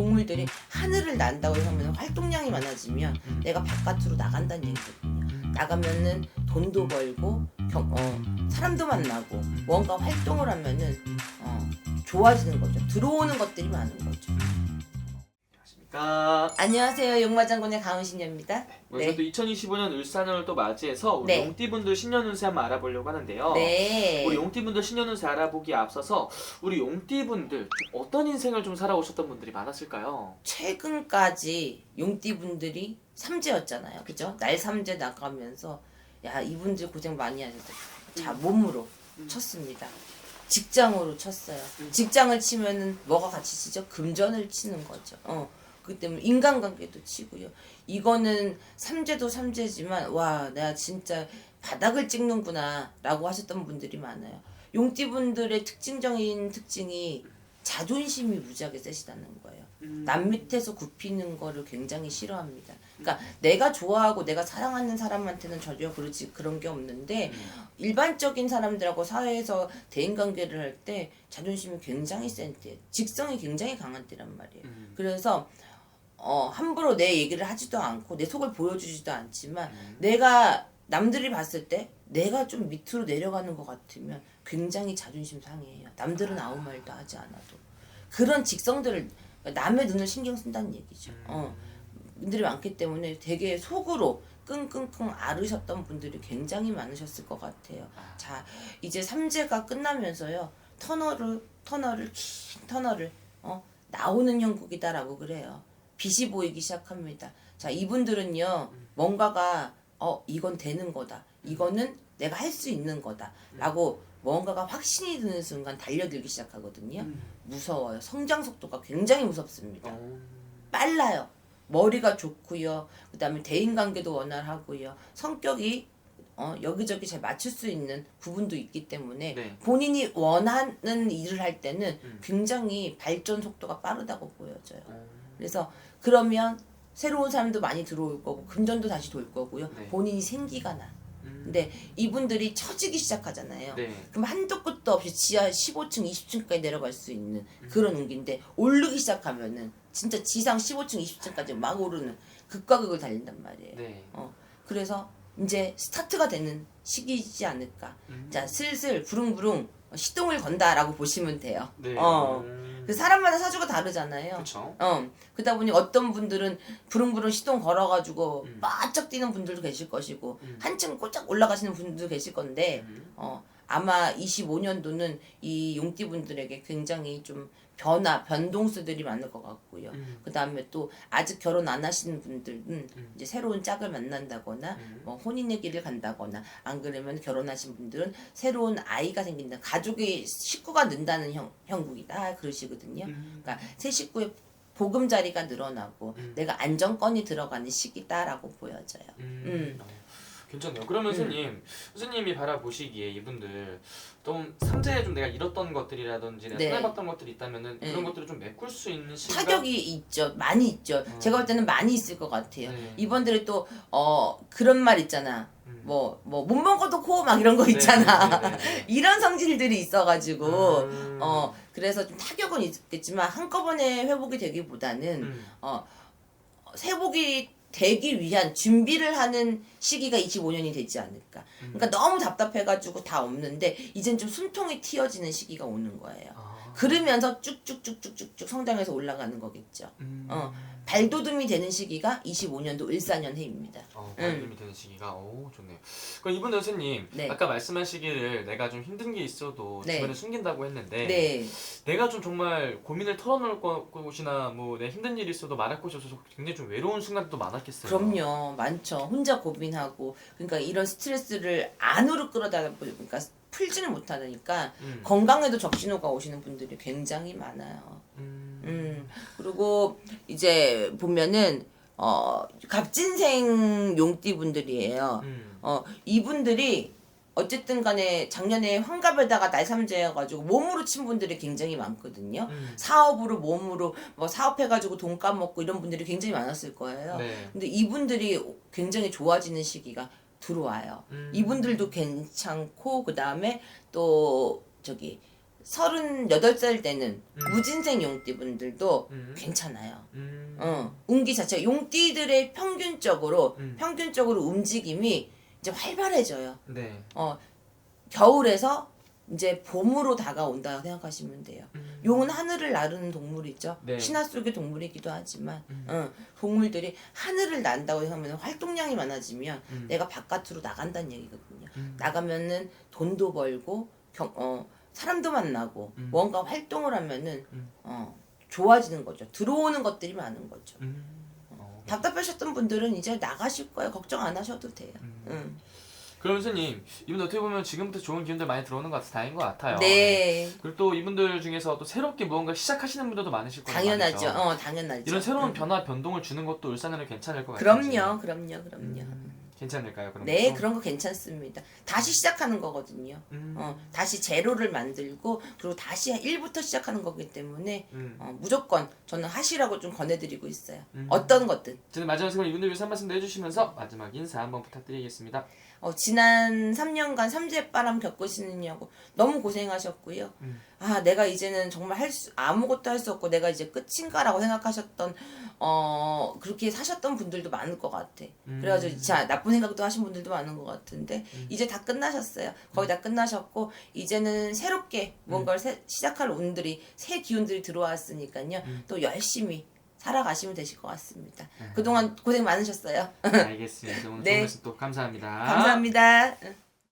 동물들이 하늘을 난다고 하면 활동량이 많아지면 음. 내가 바깥으로 나간다는 얘기거든요. 음. 나가면은 돈도 벌고 경, 어, 사람도 만나고 뭔가 활동을 하면은 어, 좋아지는 거죠. 들어오는 것들이 많은 거죠. 안녕하십니까. 안녕하세요. 용마장군의 가은신녀입니다. 오늘 네. 또 2025년 울산을 또 맞이해서 우리 네. 용띠분들 신년 운세 한번 알아보려고 하는데요. 네. 우리 용띠분들 신년 운세 알아보기에 앞서서 우리 용띠분들 좀 어떤 인생을 좀 살아오셨던 분들이 많았을까요? 최근까지 용띠분들이 삼재였잖아요. 그죠? 날 삼재 나가면서 야 이분들 고생 많이 하셨다. 자 몸으로 음. 쳤습니다. 직장으로 쳤어요. 음. 직장을 치면은 뭐가 같이 치죠? 금전을 치는 거죠. 어. 그 때문에 인간관계도 치고요. 이거는 삼재도 삼재지만 와 내가 진짜 바닥을 찍는구나라고 하셨던 분들이 많아요. 용띠분들의 특징적인 특징이 자존심이 무지하게 세시다는 거예요. 음. 남 밑에서 굽히는 거를 굉장히 싫어합니다. 그러니까 내가 좋아하고 내가 사랑하는 사람한테는 전혀 그러지 그런 게 없는데 일반적인 사람들하고 사회에서 대인 관계를 할 때 자존심이 굉장히 센 때, 직성이 굉장히 강한 때란 말이에요. 음. 그래서 어 함부로 내 얘기를 하지도 않고 내 속을 보여주지도 않지만 음. 내가 남들이 봤을 때 내가 좀 밑으로 내려가는 것 같으면 굉장히 자존심 상해요. 남들은 아 무 말도 하지 않아도 그런 직성들을 남의 눈을 신경 쓴다는 얘기죠. 어. 분들이 많기 때문에 되게 속으로 끙끙끙 앓으셨던 분들이 굉장히 많으셨을 것 같아요. 자, 이제 삼재가 끝나면서요. 터널을 터널을 긴 터널을 어 나오는 형국이다라고 그래요. 빛이 보이기 시작합니다. 자, 이분들은요. 뭔가가 어 이건 되는 거다. 이거는 내가 할 수 있는 거다 라고 뭔가가 확신이 드는 순간 달려들기 시작하거든요. 음. 무서워요. 성장 속도가 굉장히 무섭습니다. 어. 빨라요. 머리가 좋고요. 그 다음에 대인 관계도 원활하고요. 성격이 어, 여기저기 잘 맞출 수 있는 부분도 있기 때문에 네. 본인이 원하는 일을 할 때는 음. 굉장히 발전 속도가 빠르다고 보여져요. 어. 그래서 그러면 새로운 사람도 많이 들어올 거고 금전도 다시 돌 거고요. 네. 본인이 생기가 나. 음. 근데 이분들이 처지기 시작하잖아요. 네. 그럼 한도 끝도 없이 지하 15층, 20층까지 내려갈 수 있는 음. 그런 운기인데 오르기 시작하면은 진짜 지상 15층, 20층까지 막 오르는 극과 극을 달린단 말이에요. 네. 어, 그래서 이제 스타트가 되는 시기이지 않을까. 음. 자, 슬슬 부릉부릉 시동을 건다라고 보시면 돼요. 네. 어. 음. 그 사람마다 사주가 다르잖아요. 그렇죠. 어, 그러다 보니 어떤 분들은 부릉부릉 시동 걸어가지고 음. 바짝 뛰는 분들도 계실 것이고 음. 한층 꼴짝 올라가시는 분들도 계실 건데 음. 어, 아마 25년도는 이 용띠분들에게 굉장히 좀 변화, 변동수들이 많을 것 같고요. 음. 그 다음에 또 아직 결혼 안 하시는 분들은 음. 이제 새로운 짝을 만난다거나 음. 뭐 혼인의 길을 간다거나 안 그러면 결혼하신 분들은 새로운 아이가 생긴다. 가족의 식구가 는다는 형, 형국이다. 그러시거든요. 음. 그러니까 새 식구의 보금자리가 늘어나고 음. 내가 안정권이 들어가는 시기다라고 보여져요. 음. 음. 어, 괜찮네요. 그러면 선생님, 선생님이 바라보시기에 이분들 좀 삼재에 좀 내가 잃었던 것들이라든지 내가 네. 손해봤던 것들이 있다면은 네. 그런 것들을 좀 메꿀 수 있는 시기가 타격이 있죠. 많이 있죠. 어. 제가 볼 때는 많이 있을 것 같아요. 네. 이번들이 또, 어, 그런 말 있잖아. 음. 뭐, 뭐, 못 먹어도 코 막 이런 거 네, 있잖아. 네, 네, 네. 이런 성질들이 있어가지고, 음. 어, 그래서 좀 타격은 있겠지만 한꺼번에 회복이 되기보다는, 음. 어, 회복이 되기 위한 준비를 하는 시기가 25년이 되지 않을까. 음. 그러니까 너무 답답해가지고 다 없는데, 이젠 좀 숨통이 튀어지는 시기가 오는 거예요. 아. 그러면서 쭉쭉쭉쭉쭉쭉 성장해서 올라가는 거겠죠. 음. 어, 발돋움이 되는 시기가 25년도 일사년 해입니다. 어, 발림이 되는 시기가 오 좋네요. 그럼 이분 선생님 네. 아까 말씀하시기를 내가 좀 힘든 게 있어도 네. 주변에 숨긴다고 했는데 네. 내가 좀 정말 고민을 털어놓을 거- 곳이나 뭐 내 힘든 일이 있어도 말할 곳이 없어서 굉장히 좀 외로운 순간도 많았겠어요. 그럼요. 많죠. 혼자 고민하고, 그러니까 이런 스트레스를 안으로 끌어다 보니까 풀지는 못하니까 음. 건강에도 적신호가 오시는 분들이 굉장히 많아요. 음. 음. 그리고 이제 보면은, 어, 갑진생 용띠 분들이에요. 음. 어, 이분들이 어쨌든 간에 작년에 환갑에다가 날 삼재여가지고 몸으로 친 분들이 굉장히 많거든요. 음. 사업으로 몸으로 뭐 사업해가지고 돈 까먹고 이런 분들이 굉장히 많았을 거예요. 네. 근데 이분들이 굉장히 좋아지는 시기가 들어와요. 음. 이분들도 괜찮고 그 다음에 또 저기 38살 되는 음. 무진생 용띠분들도 음. 괜찮아요. 음. 어, 운기 자체가 용띠들의 평균적으로 음. 평균적으로 움직임이 이제 활발해져요. 네. 어, 겨울에서 이제 봄으로 다가온다 생각하시면 돼요. 음. 용은 하늘을 나르는 동물이죠. 네. 신화 속의 동물이기도 하지만 음. 어, 동물들이 하늘을 난다고 생각하면 활동량이 많아지면 음. 내가 바깥으로 나간다는 얘기거든요. 음. 나가면은 돈도 벌고 경, 어, 사람도 만나고 음. 뭔가 활동을 하면은 음. 어, 좋아지는 거죠. 들어오는 것들이 많은 거죠. 음. 어, 답답하셨던 분들은 이제 나가실 거예요. 걱정 안 하셔도 돼요. 음. 응. 그럼 선생님 이분 어떻게 보면 지금부터 좋은 기운들 많이 들어오는 것 같아서 다행인 것 같아요. 네, 그리고 또 이분들 중에서 또 새롭게 무언가 시작하시는 분들도 많으실 거예요. 당연하죠. 어, 당연하죠. 이런 새로운 응. 변화 변동을 주는 것도 울산에는 괜찮을 것 같아요. 그럼요, 그럼요, 그럼요. 괜찮을까요? 그럼 네, 것도? 그런 거 괜찮습니다. 다시 시작하는 거거든요. 음. 어, 다시 제로를 만들고 그리고 다시 1부터 시작하는 거기 때문에 음. 어, 무조건 저는 하시라고 좀 권해드리고 있어요. 음. 어떤 것든. 저는 마지막 시간 이분들 위해서 한 말씀 더 해주시면서 마지막 인사 한번 부탁드리겠습니다. 어, 지난 3년간 삼재바람 겪으시느냐고 너무 고생하셨고요. 음. 아, 내가 이제는 정말 할 수, 아무것도 할 수 없고 내가 이제 끝인가라고 생각하셨던, 어, 그렇게 사셨던 분들도 많을 것 같아. 음. 그래가지고 진짜 나쁜 생각도 하신 분들도 많은 것 같은데, 음. 이제 다 끝나셨어요. 거의 다 끝나셨고, 이제는 새롭게 무언가를 새- 시작할 운들이, 새 기운들이 들어왔으니까요. 음. 또 열심히 살아가시면 되실 것 같습니다. 네. 그동안 고생 많으셨어요. 알겠습니다. 오늘 네. 좋은 말씀 또 감사합니다. 감사합니다.